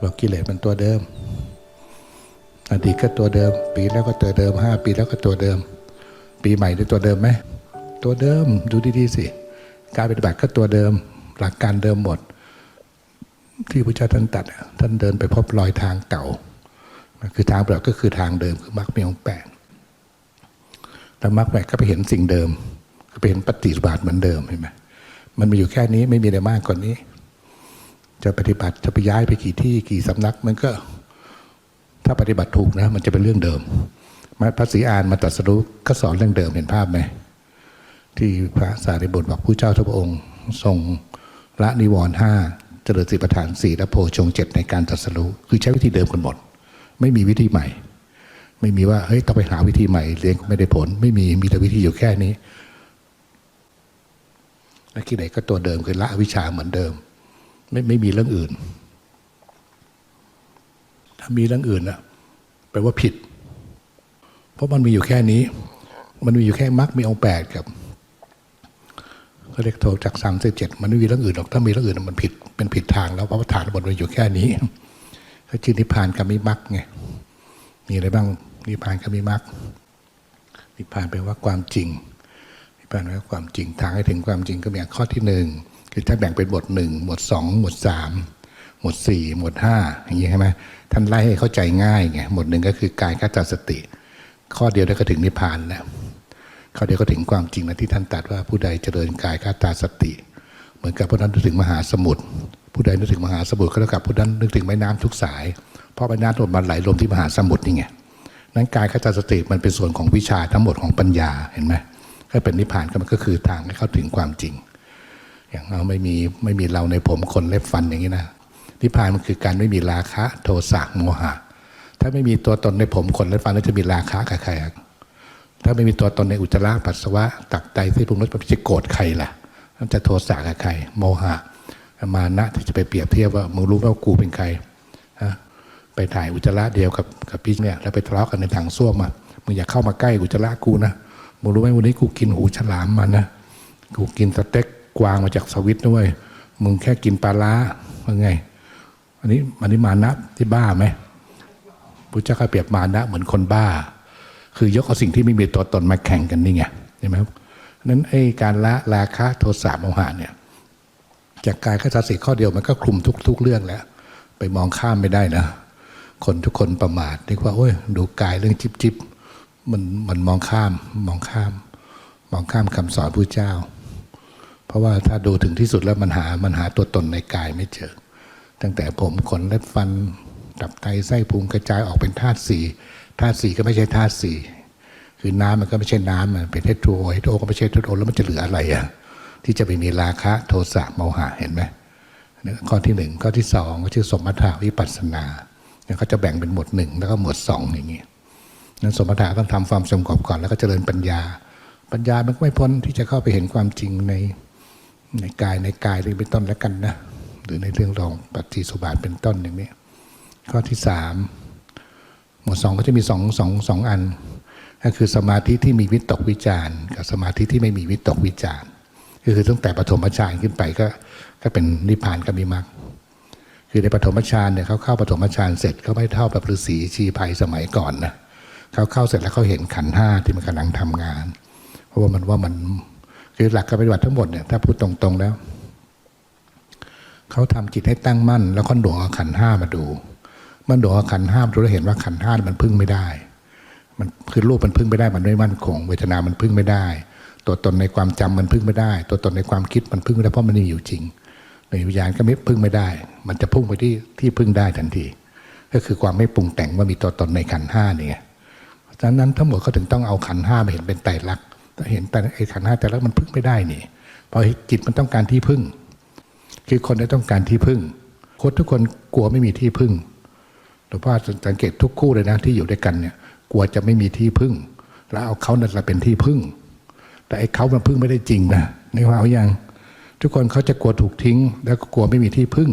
บอกกิเลสมันตัวเดิม อดีตก็ตัวเดิม ปีแล้วก็ตัวเดิมห้าปีแล้วก็ตัวเดิม ปีใหม่ได้ตัวเดิมไหมตัวเดิมดูดีๆสิการปฏิบัติก็ตัวเดิม หลักการเดิมหมด ที่พระเจ้าท่านตัดท่านเดินไปพบรอยทางเก่าคือทางเปล่าก็คือทางเดิมคือมรรคมีองค์แปดแล้วมรรคแปดก็ไปเห็นสิ่งเดิม ก็ไปเห็นปฏิบัติเหมือนเดิมเห็นไหมมันมีอยู่แค่นี้ไม่มีอะไรมากกว่านี้ จะปฏิบัติจะไปย้ายไปกี่ที่กี่สำนัก มันก็ถ้าปฏิบัติถูกนะ มันจะเป็นเรื่องเดิมมาพระศรีอานมาตรัสรู้ก็สอนเรื่องเดิมเห็นภาพไหมที่พระสารีบุตรบอกผู้เจ้าทุกพระองค์ ทรงละนิวรณ์ห้าเจริญสิประธานสี่และโพชฌงเจ็ดในการตรัสรู้คือใช้วิธีเดิมกันหมด ไม่มีวิธีใหม่ ไม่มีว่าเฮ้ยต้องไปหาวิธีใหม่เรียนก็ไม่ได้ผล ไม่มีมีแต่วิธีอยู่แค่นี้และกิเลสก็ตัวเดิมคือละวิชาเหมือนเดิม ไม่ไม่มีเรื่องอื่น ถ้ามีเรื่องอื่นนะแปลว่าผิด เพราะมันมีอยู่แค่นี้ มันมีอยู่แค่มรรคมีองแปดกับเขาเรียกโทจากสามสิบเจ็ดมันไม่มีเรื่องอื่นหรอกถ้ามีเรื่องอื่นมันผิดเป็นผิดทางแล้วเพราะว่าฐานบนมันอยู่แค่นี้ก็ชื่อนิพพานกับมิมรคไงมีอะไรบ้างนิพพานกับมิมรรคนิพพานแปลว่าความจริงนิพพานแปลว่าความจริงทางให้ถึงความจริงก็มีข้อที่หนึ่ง คือถ้าแบ่งเป็นหมวดหนึ่งหมวดสองหมวดสามหมวดสี่หมวดห้าอย่างนี้ใช่ไหมท่านไล่ให้เข้าใจง่ายไงหมวดหนึ่งก็คือกายกัจจสติ ข้อเดียวได้ก็ถึงนิพพานแล้วข้อเดียวก็ถึงความจริงนะที่ท่านตรัสว่าผู้ใดเจริญกายคตาสติ เหมือนกับผู้นั้นนึกถึงมหาสมุทรผู้ใดนึกถึงมหาสมุทรก็เท่ากับผู้นั้นนึกถึงแม่น้ำทุกสายเพราะแม่น้ำทั้งหมดมันไหลลงที่มหาสมุทรนี่ไงนั้นกายคตาสติมันเป็นส่วนของวิชาทั้งหมดของปัญญาเห็นไหมก็เป็นนิพพานก็มันก็คือทางให้เข้าถึงความจริง อย่างเราไม่มีไม่มีเราในผมขนเล็บฟันอย่างนี้นะนิพพานมันคือการไม่มีราคะ โทสะโมหะ ถ้าไม่มีตัวตนในผมขนเล็บฟันแล้วจะมีราคะกับใครอะถ้าไม่มีตัวตนในอุจจาระปัสสาวะตับไตที่ปรุงรสมันจะโกรธใครล่ะมันจะโทสะกับใคร โมหะ มานะที่จะไปเปรียบเทียบว่ามึงรู้ไหมว่ากูเป็นใครฮะไปถ่ายอุจจาระเดียวกับกับพี่เนี่ยแล้วไปทะเลาะกันในถังส้วมมามึงอย่าเข้ามาใกล้อุจจาระกูนะมึงรู้ไหมวันนี้กูกินหูฉลามมานะกูกินสเต็ก กวางมาจากสวิตด้วย มึงแค่กินปลาล้าว่าไง อันนี้อันนี้มานะที่บ้าไหมพุทธเจ้าก็เปรียบมานะเหมือนคนบ้า คือยกเอาสิ่งที่ไม่มีตัวตนมาแข่งกันนี่ไงใช่ไหมครับนั้นไอ้การละราคะโทสะโมหะเนี่ย จากกายคตาสิข้อเดียวมันก็คลุมทุกทุกเรื่องแล้ว ไปมองข้ามไม่ได้นะ คนทุกคนประมาทนึกว่าโอ้ยดูกายเรื่องจิบจิบมันมันมองข้าม มองข้าม มองข้ามคำสอนพระเจ้า เพราะว่าถ้าดูถึงที่สุดแล้วมันหามันหาตัวตนในกายไม่เจอ ตั้งแต่ผมขนเล็บฟันตับไตไส้พุงกระจายออกเป็นธาตุสี่ธาตุสี่ก็ไม่ใช่ธาตุสี่คือน้ำมันก็ไม่ใช่น้ำมันเป็นเทโทไฮโดรก็ไม่ใช่เทโทแล้วมันจะเหลืออะไรอะที่จะไปมีราคะโทสะโมหะเห็นไหมนี่ข้อที่หนึ่งข้อที่สองก็ชื่อสมถาวิปัสสนาเนี่ยเขาจะแบ่งเป็นหมวดหนึ่งแล้วก็หมวดสองอย่างงี้นั้นสมถะต้องทำความสงบก่อนแล้วก็เจริญปัญญา ปัญญามันก็ไม่พ้นที่จะเข้าไปเห็นความจริงใน ในกายในกายหรือเป็นต้นแล้วกันนะหรือในเรื่องรองปฏิสุบาทเป็นต้นอย่างนี้ข้อที่สามหมวดสองก็จะมีสองสองสองอัน ก็คือสมาธิที่มีวิตกวิจารกับสมาธิที่ไม่มีวิตกวิจารก็คือตั้งแต่ปฐมฌานขึ้นไปก็ก็เป็นนิพพานก็มีมรรคคือในปฐมฌานเนี่ยเขาเข้าปฐมฌานเสร็จเขาไม่เท่าแบบฤาษีชีภัยสมัยก่อนนะเขาเข้าเสร็จแล้วเขาเห็นขันห้าที่มันกำลังทำงาน เพราะว่ามันว่ามัน คือหลักการปฏิบัติทั้งหมดเนี่ยถ้าพูดตรงๆแล้ว เขาทำจิตให้ตั้งมั่น แล้วก็หลวงเอาขันห้ามาดู มันหลวงเอาขันห้ามาดูแล้วเห็นว่าขันห้ามันพึ่งไม่ได้ มันคือรูปมันพึ่งไม่ได้มันไม่มั่นคง เวทนามันพึ่งไม่ได้ ตัวตนในความจำมันพึ่งไม่ได้ ตัวตนในความคิดมันพึ่งไม่ได้เพราะมันมีอยู่จริงในวิญญาณก็ไม่พึ่งไม่ได้ มันจะพุ่งไปที่ที่พึ่งได้ทันที ก็คือความไม่ปรุงแต่งว่ามีตัวตนในขันห้านี่ไงฉะนั้นทั้งหมดเขาถึงต้องเอาขันห้ามาเห็นเป็นไตรลักษณ แต่เห็นแต่ไอ้ขันห้าไตรลักษณ์มันพึ่งไม่ได้นี่เพราะจิตมันต้องการที่พึ่ง คือคนที่ต้องการที่พึ่งคนทุกคนกลัวไม่มีที่พึ่งหลวงพ่อสังเกตทุกคู่เลยนะที่อยู่ด้วยกันเนี่ย กลัวจะไม่มีที่พึ่ง แล้วเอาเขานั่นแหละเป็นที่พึ่ง แต่ไอ้เขามันพึ่งไม่ได้จริงนะนี่ว่าเอาอย่างทุกคนเขาจะกลัวถูกทิ้ง แล้วก็กลัวไม่มีที่พึ่ง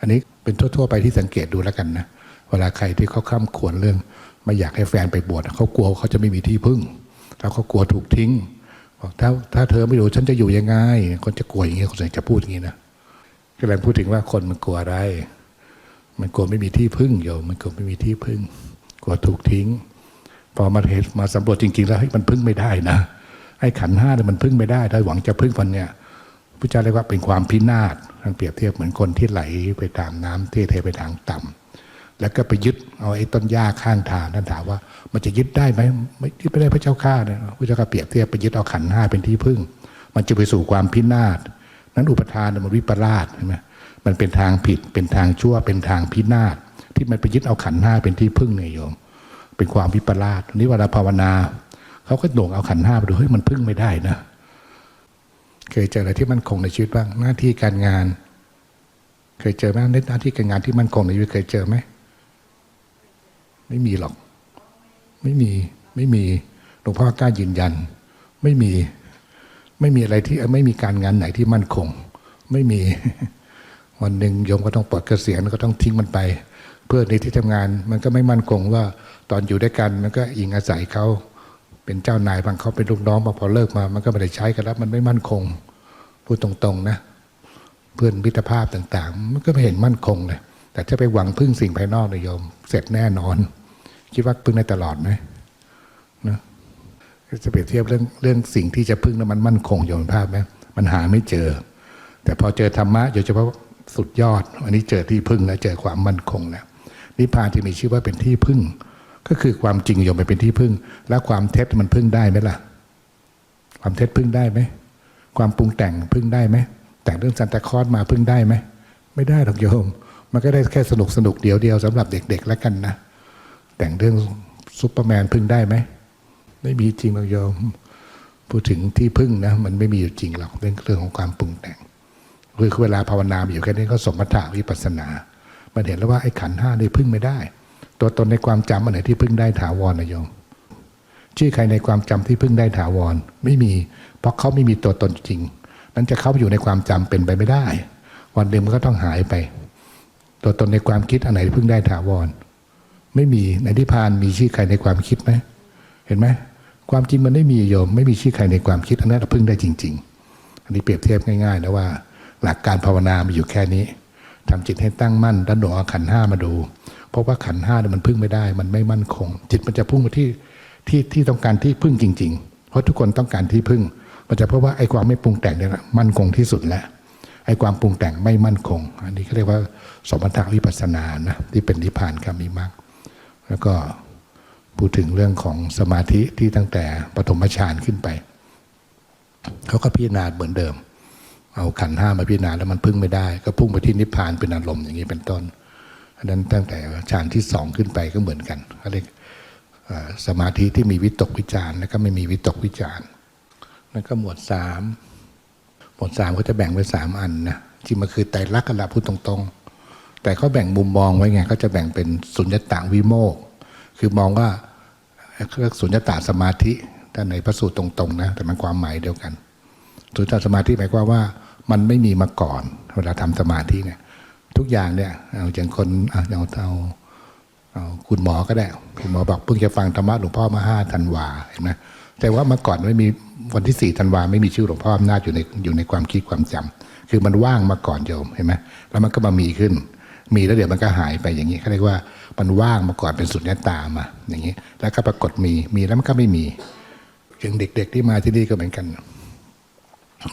อันนี้เป็นทั่ว ๆ ไปที่สังเกตดูแล้วกันนะเวลาใครที่เขาข้ามขวนเรื่อง ไม่อยากให้แฟนไปบวชเขากลัวเขาจะไม่มีที่พึ่ง เขากลัวถูกทิ้งบอกถ้าถ้าเธอไม่อยู่ฉันจะอยู่ยังไง คนจะกลัวอย่างนี้ยคนจะพูดอย่างนี้นะกำลังพูดถึงว่าคนมันกลัวอะไร มันกลัวไม่มีที่พึ่งโยมมันกลัวไม่มีที่พึ่ง กลัวถูกทิ้ง พอมาเห็นมาสำรวจจริง ๆ แล้วเฮ้ยมันพึ่งไม่ได้นะไอ้ขันห้าเนี่ยมันพึ่งไม่ได้ ถ้าหวังจะพึ่งมันเนี่ยพระเจ้าเรียกว่าเป็นความพินาศมันเปรียบเทียบเหมือนคนที่ไหลไปตามน้ำเทเทไปทางต่ำ แล้วก็ไปยึดเอาไอ้ต้นหญ้าข้างทางท่านถามว่า มันจะยึดได้ไหมไม่ยึดไม่ได้พระเจ้าข้าเนี่ยพระเจ้าก็เปรียบเทียบไปยึดเอาขันห้าเป็นที่พึ่ง มันจะไปสู่ความพินาศนั้นอุปทานมันวิปลาสใช่ไหมมันเป็นทางผิดเป็นทางชั่วเป็นทางพินาศที่มันไปยึดเอาขันห้าเป็นที่พึ่งเนี่ยโยม เป็นความวิปลาสนี้เวลาภาวนาเขาก็โด่งเอาขันห้าไปดูเฮ้ยมันพึ่งไม่ได้นะเคยเจออะไรที่มั่นคงในชีวิตบ้างหน้าที่การงาน เคยเจอไหมหน้าที่การงานที่มั่นคงในชีวิตเคยเจอไหม ไม่มีหรอก ไม่มีไม่มีหลวงพ่อกล้ายืนยัน ไม่มีไม่มีอะไรที่ไม่มีการงานไหนที่มั่นคง ไม่มีวันหนึ่งโยมก็ต้องปลดเกษียณก็ต้องทิ้งมันไป เพื่อในที่ทำงานมันก็ไม่มั่นคงว่าตอนอยู่ด้วยกันมันก็อิงอาศัยเขาเป็นเจ้านายบางเขาเป็นลูกน้องบาพอเลิกมา มันก็ไม่ได้ใช้กันแล้วมันไม่มั่นคง พูดตรงๆนะ เพื่อนมิตรภาพต่าง ๆ มันก็ไม่เห็นมั่นคงเลย แต่ถ้าไปหวังพึ่งสิ่งภายนอกนี่ยโยม เสร็จแน่นอน คิดว่าพึ่งได้ตลอดไหมนะจะเปรียบเทียบเรื่องเรื่องสิ่งที่จะพึ่งแล้วมันมั่นคงโยมเห็นภาพไหมมันหาไม่เจอ แต่พอเจอธรรมะโดยเฉพาะสุดยอด อันนี้เจอที่พึ่งแล้วเจอความมั่นคงแล้วนิพพานที่มีชื่อว่าเป็นที่พึ่ง ก็คือความจริงโยมไปเป็นที่พึ่ง แล้วความเท็จมันพึ่งได้ไหมล่ะ ความเท็จพึ่งได้ไหมความปรุงแต่งพึ่งได้ไหมแต่งเรื่องซันตาคลอสมาพึ่งได้ไหมไม่ได้หรอกโยม มันก็ได้แค่สนุกสนุกเดียวเดียวสำหรับเด็กๆแล้วกันนะ แต่งเรื่องซูเปอร์แมนพึ่งได้ไหม ไม่มีจริงหรอกโยมพูดถึงที่พึ่งนะ มันไม่มีอยู่จริงหรอกเรื่องเรื่องของความปรุงแต่งคือเวลาภาวนาอยู่แค่นี้ก็สมถะวิปัสสนา มันเห็นแล้วว่าไอ้ขันห้านี่พึ่งไม่ได้ ตัวตนในความจำอันไหนที่พึ่งได้ถาวรนะโยม ชื่อใครในความจำที่พึ่งได้ถาวร ไม่มี เพราะเขาไม่มีตัวตนจริง นั้นจะเข้าไปอยู่ในความจำเป็นไปไม่ได้ วันหนึ่งมันก็ต้องหายไป ตัวตนในความคิดอันไหนที่พึ่งได้ถาวร ไม่มีในนิพพานมีชื่อใครในความคิดไหมเห็นไหมความจริงมันไม่มีโยม ไม่มีชื่อใครในความคิด อันนั้นเราพึ่งได้จริง ๆ อันนี้เปรียบเทียบง่ายๆนะว่า หลักการภาวนามีอยู่แค่นี้ทำจิตให้ตั้งมั่นดันหนเอขันห้ามาดู เพราะว่าขันห้าเนี่ยมันพึ่งไม่ได้ มันไม่มั่นคง จิตมันจะพุ่งไปที่ที่ที่ต้องการที่พึ่งจริง ๆ เพราะทุกคนต้องการที่พึ่ง มันจะเพราะว่าไอ้ความไม่ปรุงแต่งเนี่ยมั่นคงที่สุดแล้ว ไอ้ความปรุงแต่งไม่มั่นคง อันนี้ก็เรียกว่าสมถะวิปัสสนานะที่เป็นนิพพานคามีมรรคแล้วก็พูดถึงเรื่องของสมาธิที่ตั้งแต่ปฐมฌานขึ้นไปเขาก็พิจารณาเหมือนเดิม เอาขันธ์ห้ามาพิจารณาแล้วมันพึ่งไม่ได้ ก็พุ่งไปที่นิพพานเป็นอารมณ์อย่างนี้เป็นต้นอันนั้นตั้งแต่ฌานที่สองขึ้นไปก็เหมือนกันเขาเรียกสมาธิที่มีวิตกวิจารณ์แล้วก็ไม่มีวิตกวิจารณ์แล้วก็หมวดสาม หมวดสามก็จะแบ่งเป็นสามอันนะที่มันคือไตรลักษณ์กันละพูดตรงๆ แต่เขาแบ่งมุมมองไว้ไงก็จะแบ่งเป็นสุญญตาวิโมก คือมองว่าเรียกสุญญตาสมาธิแต่ในพระสูตรตรงๆนะแต่มันความหมายเดียวกัน สุญญตาสมาธิหมายความว่ามันไม่มีมาก่อน เวลาทำสมาธิเนี่ยทุกอย่างเนี่ยเอาอย่างคนอะเอาเอาเอาคุณหมอก็ได้ คุณหมอบอกเพิ่งจะฟังธรรมะหลวงพ่อมาห้าธันวาเห็นไหม แต่ว่าเมื่อก่อนไม่มีวันที่สี่ธันวาไม่มีชื่อหลวงพ่ออำนาจอยู่ในอยู่ในความคิดความจำคือมันว่างมาก่อนโยมเห็นไหมแล้วมันก็มามีขึ้น มีแล้วเดี๋ยวมันก็หายไปอย่างนี้เขาเรียกว่ามันว่างมาก่อนเป็นสุญญตามา อย่างนี้ แล้วก็ปรากฏมีมีแล้วมันก็ไม่มีอย่างเด็ก ๆ ที่มาที่นี่ก็เหมือนกัน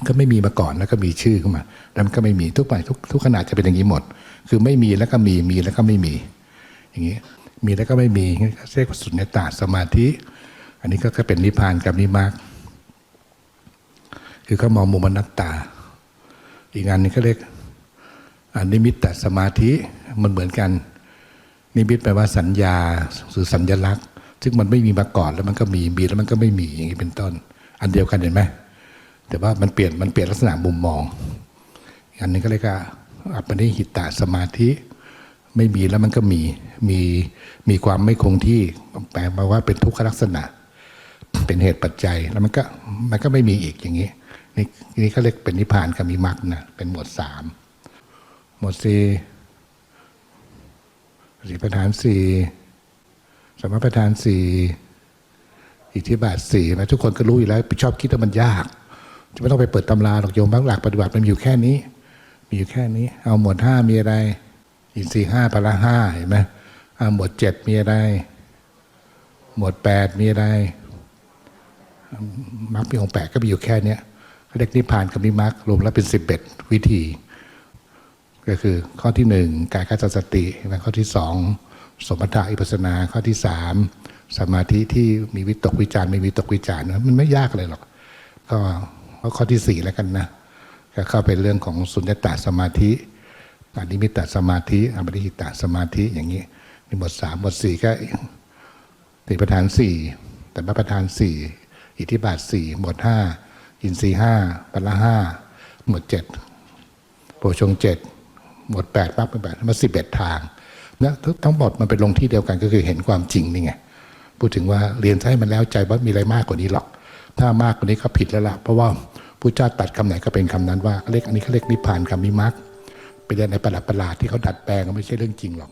ก็ไม่มีมาก่อนแล้วก็มีชื่อขึ้นมา แล้วมันก็ไม่มีทุกไปทุกทุกขนาดจะเป็นอย่างนี้หมด คือไม่มีแล้วก็มีมีแล้วก็ไม่มี อย่างนี้ มีแล้วก็ไม่มีเรียกว่าสุญญตาสมาธิ อันนี้ก็เป็นนิพพานกับนิมรรคคือเขามองมุมอนัตตา อีกงานนึงเขาเรียกอนิมิตตสมาธิมันเหมือนกัน นิมิตแปลว่าสัญญาหรือสัญลักษณ์ ซึ่งมันไม่มีมาก่อนแล้วมันก็มีมีแล้วมันก็ไม่มีอย่างนี้เป็นต้น อันเดียวกันเห็นไหมแต่ว่ามันเปลี่ยนมันเปลี่ยนลักษณะมุมมองอันนึงก็เรียกว่าอัปปนิหิตาสมาธิ ไม่มีแล้วมันก็มีมีมีความไม่คงที่แปลมาว่าเป็นทุกขลักษณะ เป็นเหตุปัจจัย แล้วมันก็มันก็ไม่มีอีกอย่างนี้ นี่นี่เขาเรียกเป็นนิพพานกับมีมรรคนะเป็นหมวดสามหมวดสี่สีประธานสี่สมประธานสี่อิทธิบาทสี่นะทุกคนก็รู้อยู่แล้วชอบคิดว่ามันยาก จะไม่ต้องไปเปิดตำราหรอกโยมบางหลักปฏิบัติมันอยู่แค่นี้ มีอยู่แค่นี้ เอาหมวดห้ามีอะไร อินทรีห้าพละห้าเห็นไหมอ่าหมวดเจ็ดมีอะไร หมวดแปดมีอะไร มรรคมีองแปดก็มีอยู่แค่เนี้ยเขาเรียกนิพพานกับนิมรรครวมแล้วเป็นสิบเอ็ดวิธี ก็คือข้อที่หนึ่งกายคตสติข้อที่สองสมถะอิปัสนา ข้อที่สามสมาธิที่มีวิตกวิจาร์ไม่มีวิตกวิจารณ์นะมันไม่ยากเลยหรอก ก็ข้อที่สี่แล้วกันนะก็เข้าไปเรื่องของสุญญตาสมาธิอนิมิตตสมาธิอปริหิตาสมาธิอย่างนี้นี่หมวดสามหมวดสี่ก็ติประธานสี่แต่ประธานสี่ อิทธิบาทสี่หมวดห้าอินทรีห้าปละห้าหมวดเจ็ดโปรชงเจ็ดหมวดแปดปั๊บเป็นแบบมาสิบเอ็ดทางนะทั้งหมดมันเป็นลงที่เดียวกันก็คือเห็นความจริงนี่ไงพูดถึงว่าเรียนให้มันแล้วใจว่ามีอะไรมากกว่านี้หรอก ถ้ามากกว่านี้ก็ผิดแล้วล่ะเพราะว่าพุทธเจ้าตัดคำไหนก็เป็นคำนั้นว่าเรียกอันนี้เขาเรียกนิพพานคำนิมักไปเรียนในประหลาดประหลาดที่เขาดัดแปลงก็ไม่ใช่เรื่องจริงหรอก